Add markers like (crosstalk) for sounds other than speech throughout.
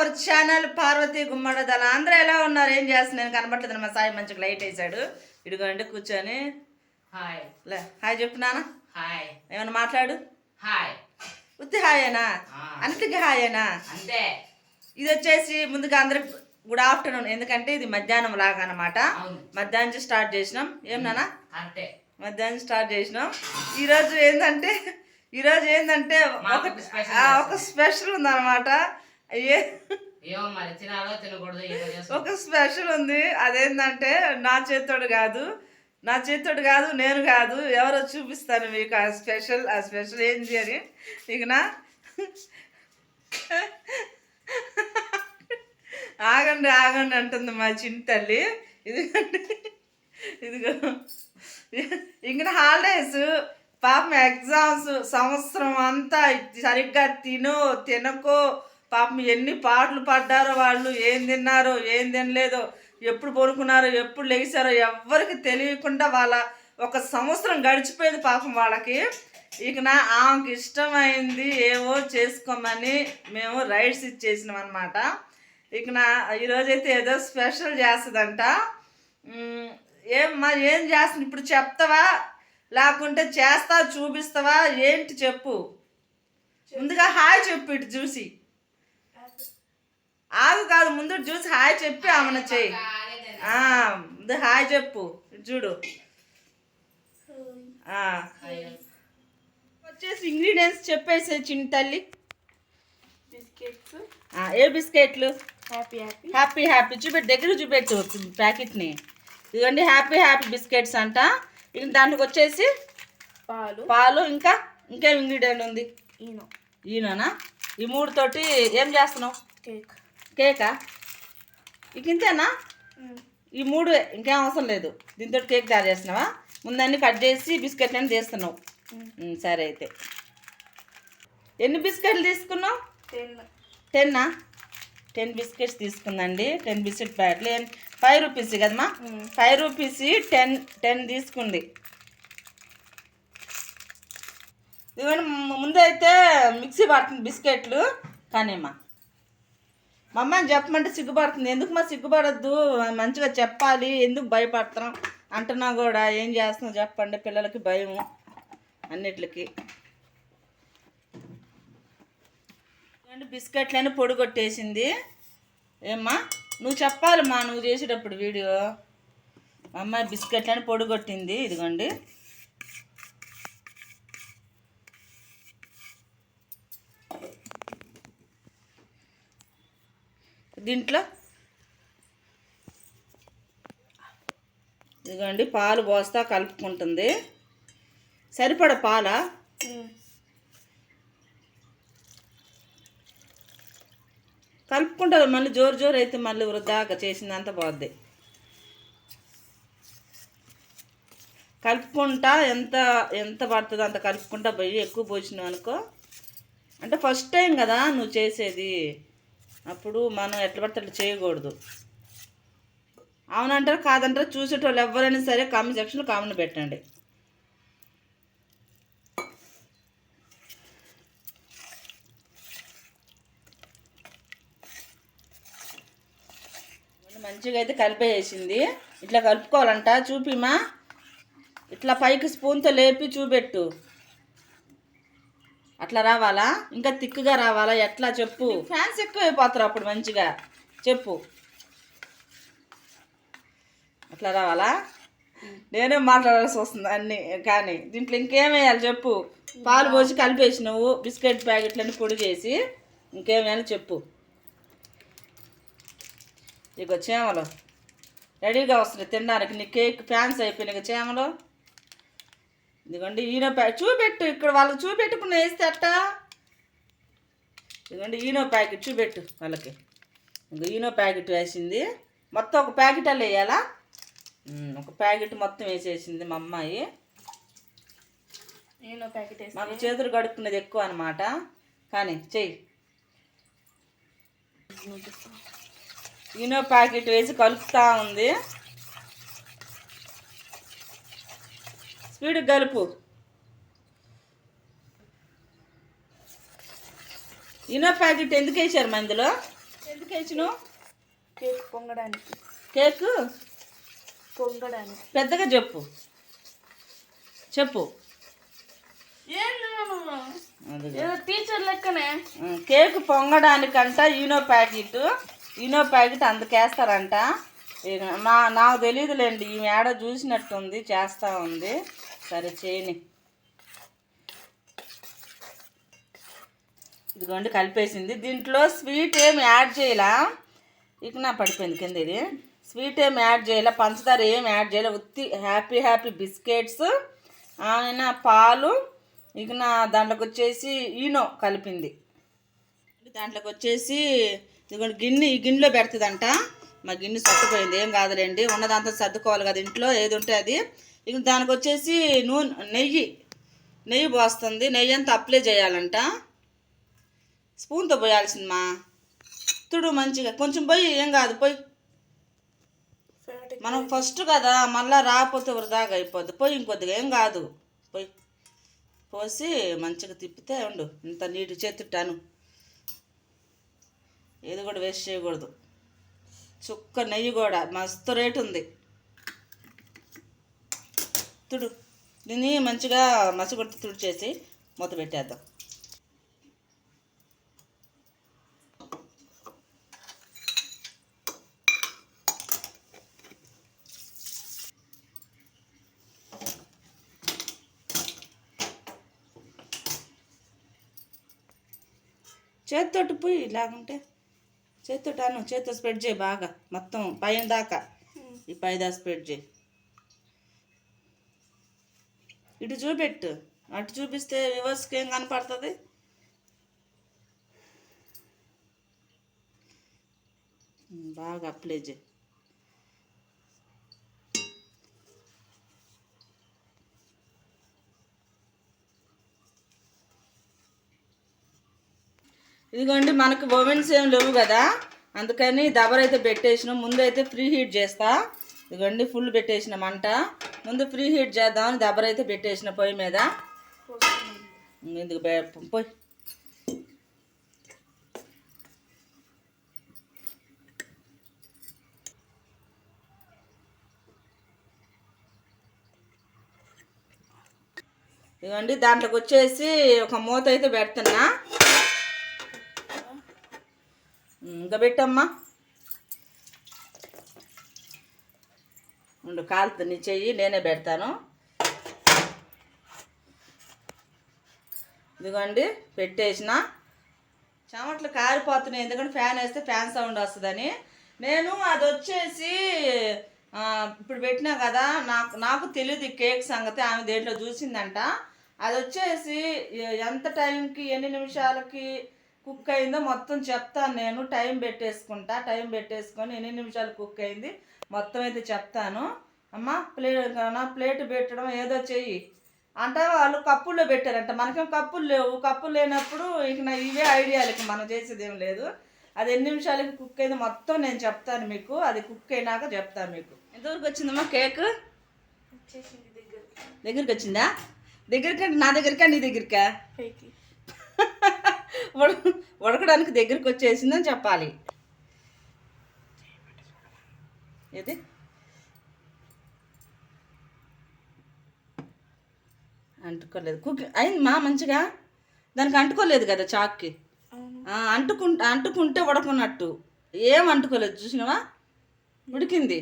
Our channel Parvati Gummadadala అందరూ ఎలా ఉన్నారు? ఏం చేస్తున్నారు? నేను కనబట్లేదు మా సాయి మంచిగా లైట్ వేసాడు ఇదిగోండి కూర్చొని. హాయ్. లే హాయ్ చెప్తున్నానా హాయ్. ఏమైనా మాట్లాడు. హాయ్. ఉత్తి హాయేనా. అన్నిటికీ హాయేనా? అంతే. ఇది వచ్చేసి ముందుగా అందరికి గుడ్ ఆఫ్టర్నూన్ ఎందుకంటే ఇది మధ్యాహ్నం లాగా అనమాట. మధ్యాహ్నం నుంచి స్టార్ట్ చేసినాం. ఏం నానా అంతే. మధ్యాహ్నం స్టార్ట్ చేసినాం. ఈరోజు ఏంటంటే ఈరోజు ఏంటంటే ఒక స్పెషల్ ఉందన్నమాట. చేసుకో ఒక స్పెషల్ ఉంది. అదేంటంటే నా చేతోడు కాదు. నా చేతోడు కాదు నేను కాదు. ఎవరో చూపిస్తాను మీకు ఆ స్పెషల్ ఆ స్పెషల్ ఏంటి అని. ఇక నా. ఆగండి ఆగండి అంటుంది మా చిన్న తల్లి. ఇదిగోండి. ఇదిగో. ఇంక హాలిడేస్. పాపం ఎగ్జామ్స్ సంవత్సరం అంతా సరిగ్గా తినో తినకో పాపం ఎన్ని పాటలు పడ్డారో వాళ్ళు ఏం తిన్నారో ఏం తినలేదో ఎప్పుడు పడుకున్నారో ఎప్పుడు లేచారో ఎవ్వరికి తెలియకుండా వాళ్ళ ఒక సంవత్సరం గడిచిపోయింది పాపం వాళ్ళకి. ఇక నా ఆమెకి ఇష్టమైంది ఏవో చేసుకోమని మేము రైడ్స్ ఇచ్చేసినాం అనమాట ఇక నా ఈరోజైతే ఏదో స్పెషల్ చేస్తుందంట. ఏం ఏం చేస్తుంది ఇప్పుడు చెప్తావా? లేకుంటే చేస్తా చూపిస్తావా? ఏంటి చెప్పు? ముందుగా హాయ్ చెప్పు ఇటు చూసి. ఆగు కాదు ముందు చూసి హాయ్ చెప్పి ఆమెను చెయ్యి. ఆ, ముందు హాయ్ చెప్పు చూడు. ఆ, వచ్చేసి ఇంగ్రీడియంట్స్ చెప్పేసే చిన్న తల్లి. బిస్కెట్స్. ఆ, ఏ బిస్కెట్లు? Happy happy. Happy happy. చూపెట్టు దగ్గర చూపెట్టు ప్యాకెట్ని. ఇదిగోండి హ్యాపీ హ్యాపీ బిస్కెట్స్ అంట. ఇక దాంట్లోకి వచ్చేసి పాలు. పాలు ఇంకా ఇంకేం ఇంగ్రీడియంట్ ఉంది? ఈనో. ఈయననా ఈ మూడు తోటి ఏం చేస్తున్నావు? కేక్. కేకా? ఇక ఇంతేనా? ఈ మూడు ఇంకేం అవసరం లేదు. దీంతో కేక్ తయారు చేస్తున్నావా? ముందన్నీ కట్ చేసి బిస్కెట్లని తీస్తున్నావు. ఉమ్, సరే అయితే. ఎన్ని బిస్కెట్లు తీసుకున్నావు? టెన్. టెన్నా? టెన్ బిస్కెట్స్ తీసుకుందండి. టెన్ బిస్కెట్ ప్యాకెట్లు. ఫైవ్ రూపీస్ కదమ్మా? మ్మ్. ఫైవ్ రూపీస్ టెన్ టెన్ తీసుకుంది. ము- ముందైతే మిక్సీ పడుతుంది బిస్కెట్లు. కానీమ్మా మా అమ్మ చెప్పమంటే సిగ్గుపడుతుంది. ఎందుకు మా సిగ్గుపడద్దు? మంచిగా చెప్పాలి. ఎందుకు భయపడుతున్నాం అంటున్నా కూడా ఏం చేస్తున్నావు చెప్పండి. పిల్లలకి భయం అన్నిటికి బిస్కెట్లని పొడి కొట్టేసింది ఏమ్మా నువ్వు చెప్పాలమ్మా నువ్వు చేసేటప్పుడు వీడియో? అమ్మాయి బిస్కెట్లని పొడి కొట్టింది ఇదిగోండి. దీంట్లో ఇదిగోండి పాలు పోస్తా కలుపుకుంటుంది. సరిపడ పాలా? కలుపుకుంటుంది మళ్ళీ జోరు జోరు అయితే మళ్ళీ వృద్ధాక చేసిందంతా పోద్ది. కలుపుకుంటా ఎంత ఎంత పడుతుందో అంత కలుపుకుంటా పోయి ఎక్కువ పోసినావు అనుకో. అంటే ఫస్ట్ టైం కదా నువ్వు చేసేది. అప్పుడు మనం ఎట్లా పడితే అట్లా చేయకూడదు. అవునంటారు? కాదంటారు? చూసేటోళ్ళు ఎవరైనా సరే కామెంట్ సెక్షన్లో కామెంట్ పెట్టండి. మంచిగా అయితే కలిపేసింది. ఇట్లా కలుపుకోవాలంట. చూపిమా? ఇట్లా పైకి స్పూన్తో లేపి చూపెట్టు. అట్లా రావాలా? ఇంకా తిక్కుగా రావాలా? ఎట్లా? చెప్పు. ఫ్యాన్స్ ఎక్కువ అయిపోతారు అప్పుడు మంచిగా. చెప్పు. అట్లా రావాలా? నేనే మాట్లాడాల్సి వస్తుంది అన్ని కానీ దీంట్లో ఇంకేం వేయాలి చెప్పు. పాలు పోసి కలిపేసినావు బిస్కెట్ ప్యాకెట్లన్నీ పొడి చేసి ఇంకేం వేయాలి చెప్పు. ఇక చేమలు. రెడీగా వస్తున్నాయి తినడానికి. నీ కేక్ ఫ్యాన్స్ అయిపోయినాయి చేమలు. ఇదిగోండి ఈనో ప్యాకెట్ చూపెట్టు ఇక్కడ వాళ్ళకి చూపెట్టుకుని వేస్తే అట్టా. ఇదిగోండి ఈనో ప్యాకెట్ చూపెట్టు వాళ్ళకి. ఇంకో ఈనో ప్యాకెట్ వేసింది. మొత్తం ఒక ప్యాకెట్ అలా వేయాలా? ఒక ప్యాకెట్ మొత్తం వేసేసింది మా అమ్మాయి. ఈనో ప్యాకెట్ వేసి మాకు చేతులు కడుక్కునేది ఎక్కువ అనమాట కానీ చెయ్యి. ఈనో ప్యాకెట్ వేసి కలుపుతా ఉంది. స్పీడ్ కలుపు ఈనో ప్యాకెట్ ఎందుకు వేసారు మా ఇందులో? ఎందుకు వేసినావు కేక్ పొంగడానికి. కేక్? పొంగడానికి. పెద్దగా చెప్పు. చెప్పు. టీచర్ లెక్కనే. కేక్ పొంగడానికంట ఈనో ప్యాకెట్. ఈనో ప్యాకెట్ అందుకేస్తారంట నా నాకు తెలియదులేండి ఈ మేడ చూసినట్టుంది చేస్తూ ఉంది. సరే చేయని ఇదిగోండి కలిపేసింది. దీంట్లో స్వీట్ ఏమి యాడ్ చేయలా? ఇక నా పడిపోయింది కింద ఇది. స్వీట్ ఏమి యాడ్ చేయలే? పంచదార ఏమి యాడ్ చేయలే? ఉత్తి హ్యాపీ హ్యాపీ బిస్కెట్స్ ఆయన పాలు ఇక నా దాంట్లోకి వచ్చేసి ఈనో కలిపింది. దాంట్లోకి వచ్చేసి ఇదిగోండి గిన్నె ఈ గిన్నెలో పెడుతుందంట. మా గిన్నె సర్దుపోయింది. ఏం కాదులేండి ఉన్నదంతా సర్దుకోవాలి కదా ఇంట్లో ఏది ఉంటే అది. ఇక దానికి వచ్చేసి నూనె నెయ్యి నెయ్యి పోస్తుంది. నెయ్యి అంతా అప్లై చేయాలంట. స్పూన్తో పోయాల్సిందమ్మా. తుడు మంచిగా కొంచెం పోయి ఏం కాదు పోయి. మనం ఫస్ట్ కదా మళ్ళా రాకపోతే వృధాగా అయిపోద్ది. పోయి ఇంకొద్దిగా ఏం కాదు పోయి. పోసి మంచిగా తిప్పితే ఉండు. ఇంత నీటి చేతిట్టాను ఏది కూడా వేస్ట్ చేయకూడదు. చుక్క నెయ్యి కూడా మస్తు రేటు ఉంది. తుడు దీన్ని మంచిగా మసిగొట్టి తుడి చేసి మూత పెట్టేద్దాం. చేతితోటి పోయి ఇలాగుంటే చేత్తో టాను చేత్తో స్ప్రెడ్ చేయి బాగా. మొత్తం పైన దాకా. ఈ పై స్ప్రెడ్ చేయి. ఇటు చూపెట్టు. అటు చూపిస్తే వివర్స్కి ఏం కనపడుతుంది? బాగా అప్లై చేయి. ఇదిగోండి మనకు ఓవెన్స్ ఏం లేవు కదా. అందుకని దబర్ అయితే పెట్టేసినాం. ముందు అయితే ఫ్రీ హీట్ చేస్తా. ఇదిగోండి ఫుల్ పెట్టేసిన మంట. ముందు ఫ్రీ హీట్ చేద్దామని దబర్ అయితే పెట్టేసిన పొయ్యి మీద. ఎందుకు బే- పోయి. ఇదిగోండి దాంట్లోకి వచ్చేసి ఒక మూత అయితే పెడుతున్నా. ఇంకా పెట్టమ్మా. ఉండు కాలుతో నీ చెయ్యి నేనే పెడతాను. ఇదిగోండి పెట్టేసిన. చెమట్లు కారిపోతున్నాయి ఎందుకంటే ఫ్యాన్ వేస్తే ఫ్యాన్ సౌండ్ వస్తుందని. నేను అది వచ్చేసి ఇప్పుడు పెట్టినా కదా నాకు నాకు తెలియదు కేక్ సంగతి ఆమె దేంట్లో చూసిందంట. అది వచ్చేసి ఎంత టైంకి ఎన్ని నిమిషాలకి కుక్ అయిందో మొత్తం చెప్తాను నేను. టైం పెట్టేసుకుంటా టైం పెట్టేసుకొని ఎన్ని నిమిషాలు కుక్ అయింది మొత్తం అయితే చెప్తాను. అమ్మ ప్లే నా ప్లేట్ పెట్టడం ఏదో చెయ్యి. అంటే వాళ్ళు కప్పుల్లో పెట్టారంట. మనకేం కప్పులు లేవు. కప్పులు లేనప్పుడు ఇక నా ఇవే ఐడియాలకి మనం చేసేది ఏం లేదు. అది ఎన్ని నిమిషాలకి కుక్ అయిందో మొత్తం నేను చెప్తాను మీకు. అది కుక్ అయినాక చెప్తాను మీకు. ఎంతవరకు వచ్చిందమ్మా కేక్? దగ్గరికి వచ్చిందా? దగ్గరికి? నా దగ్గరికా? నీ దగ్గరికా? (laughs) ఉడకడానికి దగ్గరికి వచ్చేసిందని చెప్పాలి. ఏది? అంటుకోలేదు. కుక్ అయింది మా మంచిగా? దానికి అంటుకోలేదు కదా చాక్కి. అంటుకుంటే అంటుకుంటే ఉడకున్నట్టు ఏం అంటుకోలేదు చూసినావా? ఉడికింది.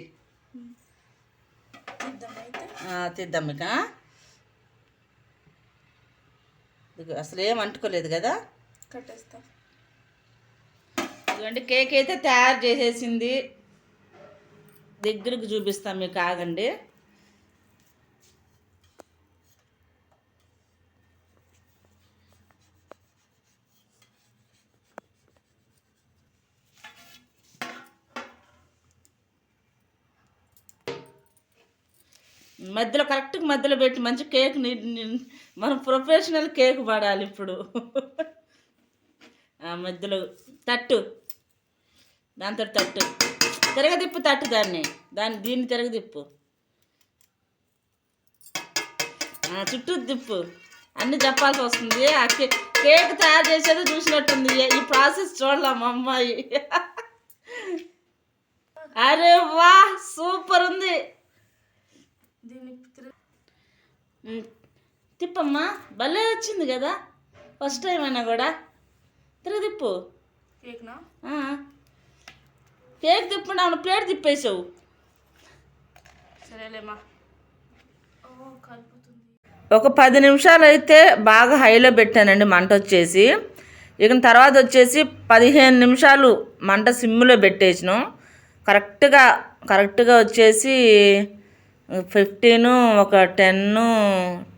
తీద్దాం ఇక. అసలు ఏం అంటుకోలేదు కదా? కట్టేస్తా. ఇదిగోండి కేక్ అయితే తయారు చేసేసింది. దగ్గరకు చూపిస్తాం మీకు ఆగండి. మధ్యలో కరెక్ట్గా మధ్యలో పెట్టి మంచి కేక్ ని- మనం ప్రొఫెషనల్ కేక్ పడాలి ఇప్పుడు. మధ్యలో తట్టు. దాంతో తట్టు. తిరగదిప్పు తట్టు దాన్ని. దాన్ని దీన్ని తిరగదిప్పు చుట్టూ తిప్పు. అన్నీ చెప్పాల్సి వస్తుంది. ఆ కే కేక్ తయారు చేసేది చూసినట్టుంది. ఈ- ప్రాసెస్ చూడలే మా అమ్మాయి. అరే వా సూపర్ ఉంది. తిప్పమ్మా. భలే వచ్చింది కదా. ఫస్ట్ టైం అయినా కూడా. తిరుగు తిప్పు. కేక్ తిప్పండి అవును ప్లేట్ తిప్పేసావు ఒక పది నిమిషాలు అయితే బాగా హైలో పెట్టానండి మంట వచ్చేసి. ఇక తర్వాత వచ్చేసి పదిహేను నిమిషాలు మంట సిమ్లో పెట్టేసినాం. కరెక్ట్గా కరెక్ట్గా వచ్చేసి ఫిఫ్టీన్ ఒక టెన్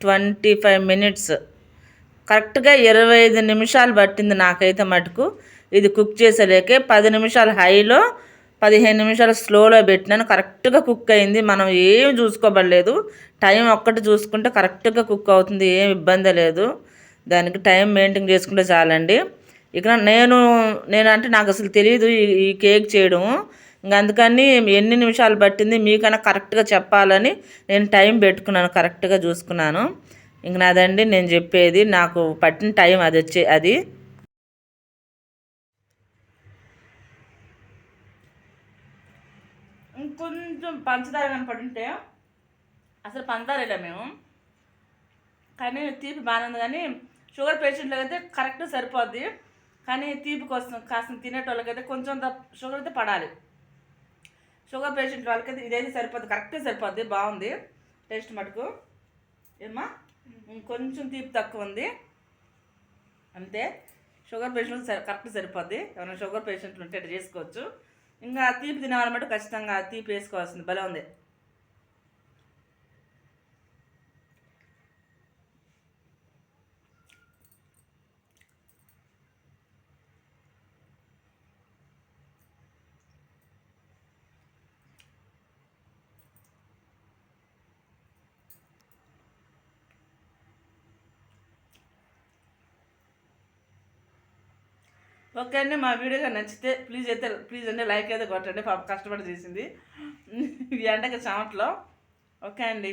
ట్వంటీ ఫైవ్ మినిట్స్ కరెక్ట్గా ఇరవై ఐదు నిమిషాలు పట్టింది నాకైతే మటుకు. ఇది కుక్ చేసేలేకే పది నిమిషాలు హైలో పదిహేను నిమిషాలు స్లోలో పెట్టినాను. కరెక్ట్గా కుక్ అయింది. మనం ఏం చూసుకోబడలేదు. టైం ఒక్కటి చూసుకుంటే కరెక్ట్గా కుక్ అవుతుంది. ఏం ఇబ్బంది లేదు. దానికి టైం మెయింటైన్ చేసుకుంటే చాలండి. ఇక్కడ నేను నేను అంటే నాకు అసలు తెలియదు ఈ ఈ కేక్ చేయడం. ఇంక అందుకని ఎన్ని నిమిషాలు పట్టింది మీకన్నా కరెక్ట్గా చెప్పాలని నేను టైం పెట్టుకున్నాను కరెక్ట్గా చూసుకున్నాను. ఇంక నాదండి నేను చెప్పేది నాకు పట్టిన టైం అది వచ్చే అది. ఇంకొంచెం పంచదార కనపడుంటే అసలు పంచదార మేము. కానీ తీపి బాగానే ఉంది కానీ షుగర్ పేషెంట్లకు అయితే కరెక్ట్ సరిపోద్ది. కానీ తీపి కోసం కాస్త తినేటోళ్ళకైతే కొంచెం షుగర్ అయితే పడాలి. షుగర్ పేషెంట్ వాళ్ళకైతే ఇదైతే సరిపోద్ది కరెక్ట్గా సరిపోద్ది బాగుంది టేస్ట్ మటుకు. ఏమ్మా? కొంచెం తీపి తక్కువ ఉంది. అంతే. షుగర్ పేషెంట్ సరి కరెక్ట్ సరిపోద్ది. ఎవరైనా షుగర్ పేషెంట్లు ఉంటే అట్లా చేసుకోవచ్చు. ఇంకా తీపి తినాలన్నమాట ఖచ్చితంగా తీపి వేసుకోవాల్సింది. భలే ఉంది. ఓకే అండి మా వీడియోగా నచ్చితే ప్లీజ్ అయితే ప్లీజ్ అండి లైక్ అయితే కొట్టండి. పాప కష్టపడి చేసింది. ఈ ఎండకి చెమట్లో ఓకే అండి.